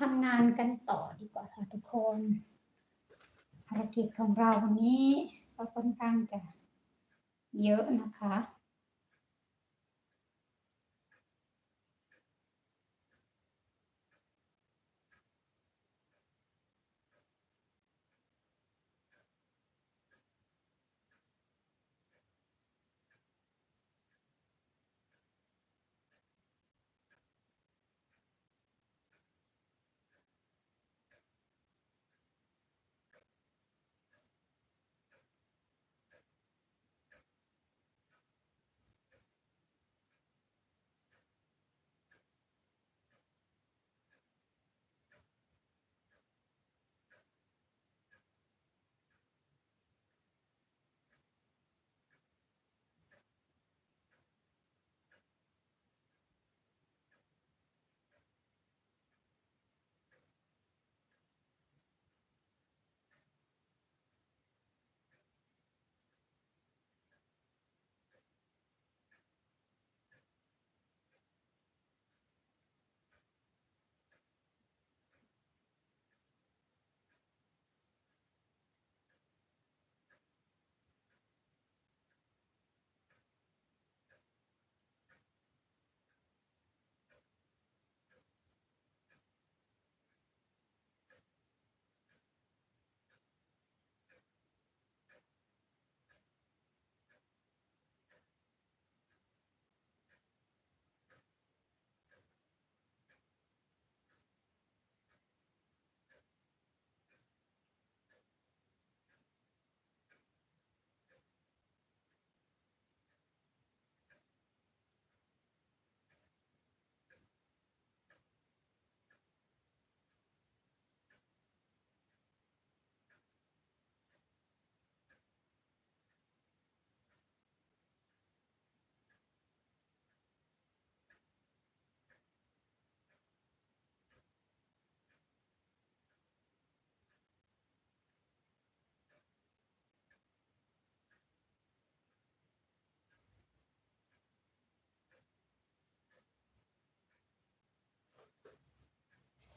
ทำงานกันต่อดีกว่าค่ะทุกคนภารกิจของเราวันนี้ก็ค่อนข้างจะเยอะนะคะ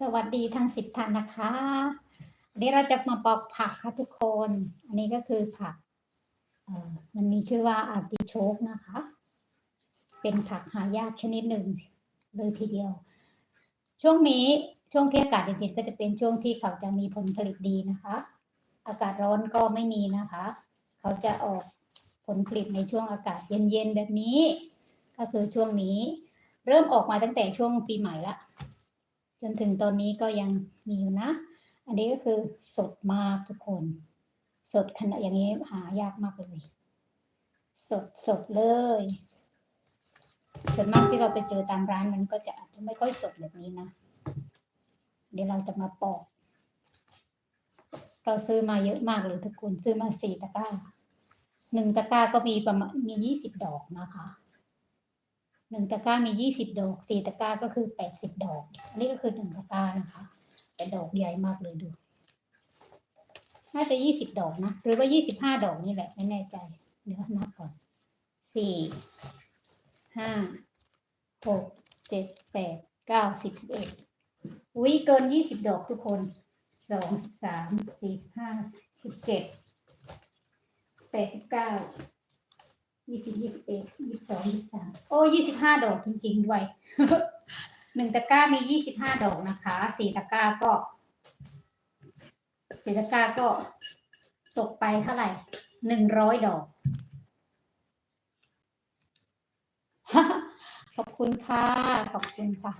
สวัสดีทั้งสิบท่านนะคะวันนี้เราจะมาปอกผักค่ะทุกคน อันนี้ก็คือผักมันมีชื่อว่าอาร์ติโชกนะคะ เป็นผักหายากชนิดหนึ่งเลยทีเดียว ช่วงนี้ช่วงที่อากาศเย็นๆก็จะเป็นช่วงที่เขาจะมีผลผลิตดีนะคะ อากาศร้อนก็ไม่มีนะคะ เขาจะออกผลผลิตในช่วงอากาศเย็นๆแบบนี้ ก็คือช่วงนี้ เริ่มออกมาตั้งแต่ช่วงปีใหม่ละ จนถึงตอนนี้ก็ยังมีอยู่นะ อันนี้ก็คือสดมากทุกคน สดขนาดอย่างนี้หายากมากเลย สดสดเลยส่วนมากที่เราไปเจอตามร้านมันก็จะอาจจะไม่ค่อยสดแบบนี้นะ เดี๋ยวเราจะมาปอก เราซื้อมาเยอะมากเลยทุกคนซื้อมาสี่ตะกร้าหนึ่งตะกร้าก็มีประมาณมียี่สิบดอกนะคะ หนึ่งตะกร้ามียี่สิบดอกสี่ตะกร้าก็คือแปดสิบดอก อันนี้ก็คือหนึ่งตะกร้านะคะแต่ดอกใหญ่มากเลยดูน่าจะยี่สิบดอกนะ หรือว่ายี่สิบห้าดอกนี่แหละไม่แน่ใจ เดี๋ยวนับก่อนสี่ห้าหกเจ็ดแปดเก้าสิบสิบเอ็ดอุ้ยเกินยี่สิบดอกทุกคนสองสามสี่ห้าสิบเจ็ดแปดสิบเก้า ยี่สิบยี่สิบเอ็ดยี่สิบสองยี่สิบสามโอ้ยี่สิบห้าดอกจริงๆด้วยหนึ่งตะกร้ามียี่สิบห้าดอกนะคะสี่ตะกร้าก็สี่ตะกร้าก็ตกไปเท่าไหร่หนึ่งร้อยดอก ขอบคุณค่ะ ขอบคุณค่ะ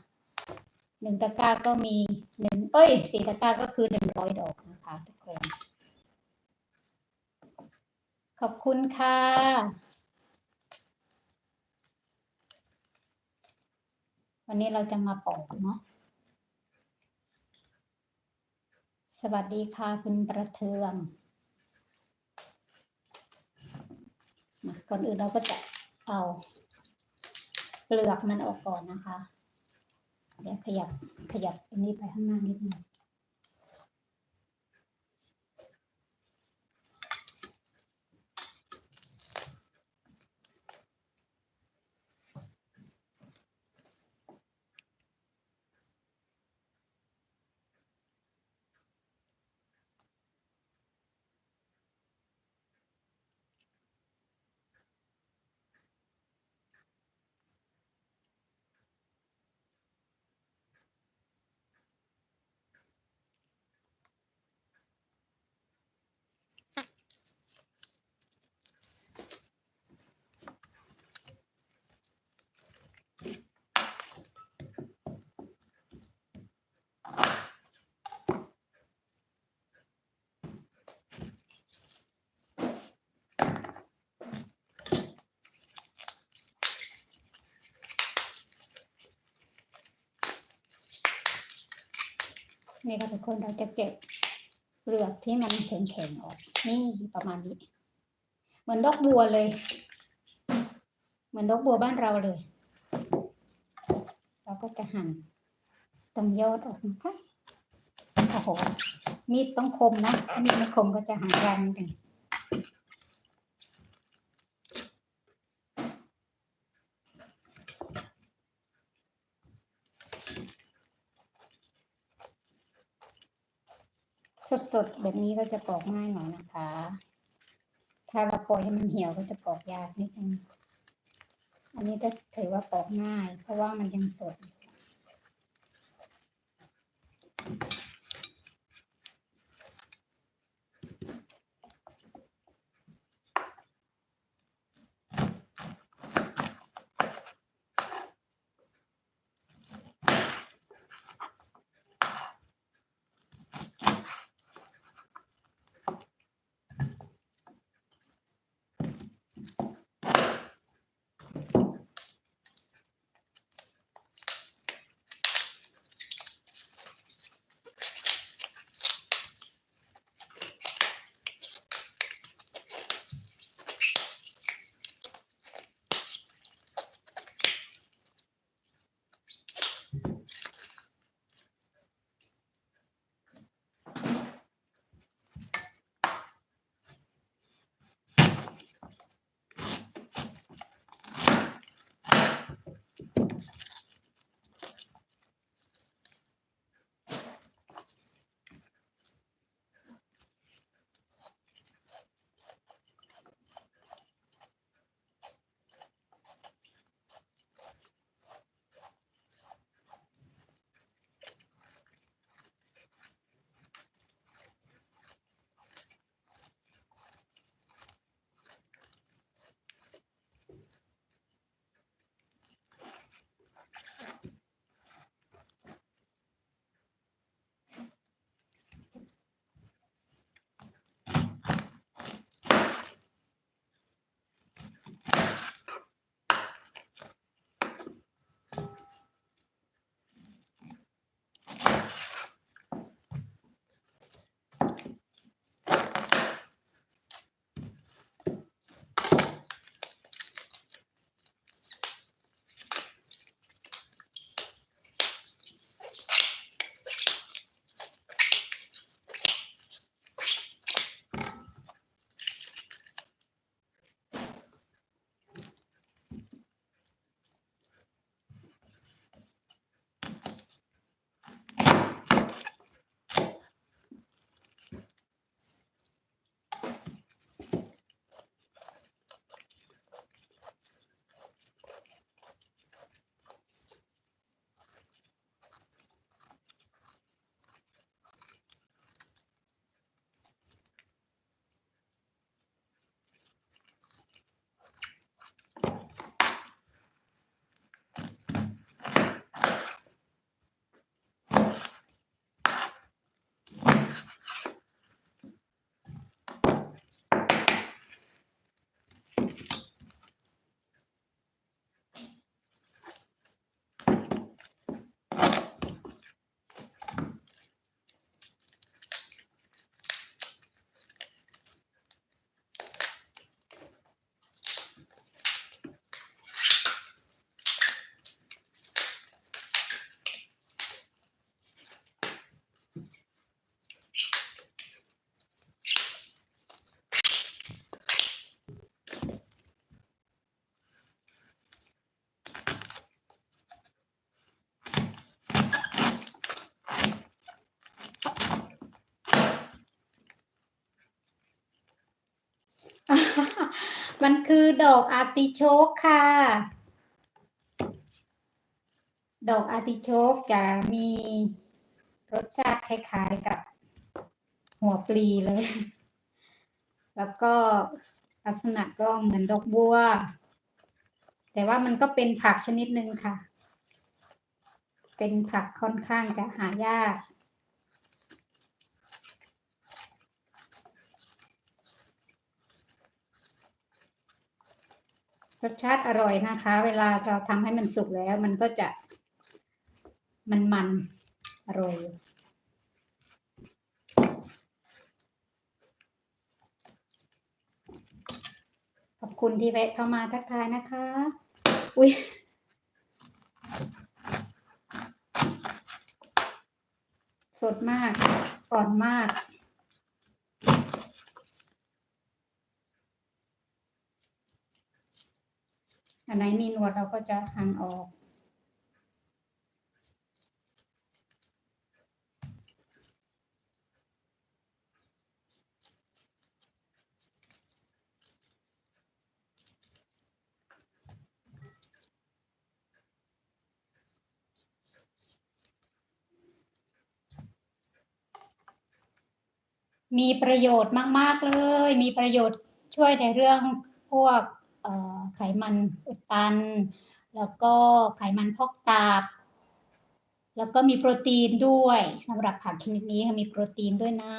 หนึ่งตะกร้าก็มีหนึ่งเอ้ยสี่ตะกร้าก็คือหนึ่งร้อยดอกนะคะทุกคนขอบคุณค่ะ วันนี้เราจะมาปอกเนาะ สวัสดีค่ะคุณประเทือง ก่อนอื่นเราก็จะเอาเปลือกมันออกก่อนนะคะ เดี๋ยวขยับขยับอันนี้ไปข้างหน้านิดนึง นี่ค่ะทุกคนเราจะเก็บเปลือกที่มันแข็งๆออก นี่ประมาณนี้ เหมือนดอกบัวเลย เหมือนดอกบัวบ้านเราเลย เราก็จะหั่นตรงยอดออกนะคะโอ้โหมีดต้องคมนะถ้ามีดไม่คมก็จะหั่นยากนิดหนึ่ง สดแบบนี้ก็จะปอกง่ายหน่อยนะคะ ถ้าเราปล่อยให้มันเหี่ยวก็จะปอกยากนิดนึง อันนี้ก็ถือว่าปอกง่าย เพราะว่ามันยังสด มันคือดอกอาร์ติโชกค่ะ ดอกอาร์ติโชกจะมีรสชาติคล้ายๆกับหัวปลีเลย แล้วก็ลักษณะก็เหมือนดอกบัว แต่ว่ามันก็เป็นผักชนิดหนึ่งค่ะ เป็นผักค่อนข้างจะหายาก รสชาติอร่อยนะคะ เวลาเราทำให้มันสุกแล้ว มันก็จะมันมันอร่อยขอบคุณที่แวะเข้ามาทักทายนะคะ อุ้ยสดมากอ่อนมาก อันไหนมีหนวดเราก็จะหั่นออก มีประโยชน์มาก ๆ เลย มีประโยชน์ช่วยในเรื่องพวก ไขมันอุดตัน แล้วก็ไขมันพอกตับ แล้วก็มีโปรตีนด้วยสำหรับผักชนิดนี้มีโปรตีนด้วยนะ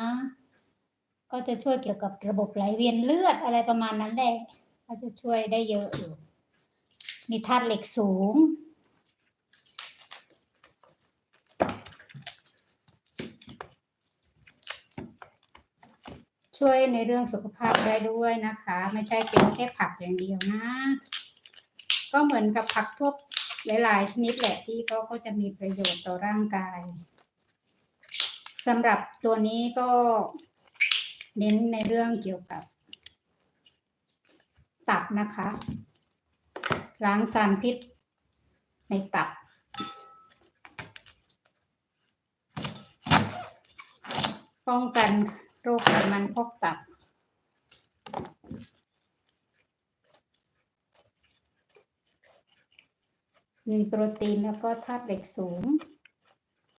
ก็จะช่วยเกี่ยวกับระบบไหลเวียนเลือดอะไรประมาณนั้นแหละก็จะช่วยได้เยอะอยู่มีธาตุเหล็กสูง ช่วยในเรื่องสุขภาพได้ด้วยนะคะ ไม่ใช่เป็นแค่ผักอย่างเดียวนะ ก็เหมือนกับผักทั่วหลายๆชนิดแหละที่เขาก็จะมีประโยชน์ต่อร่างกายสำหรับตัวนี้ก็เน้นในเรื่องเกี่ยวกับ ตับนะคะล้างสารพิษในตับ ป้องกัน โรคไขมันพอกตับ มีโปรตีนแล้วก็ธาตุเหล็กสูง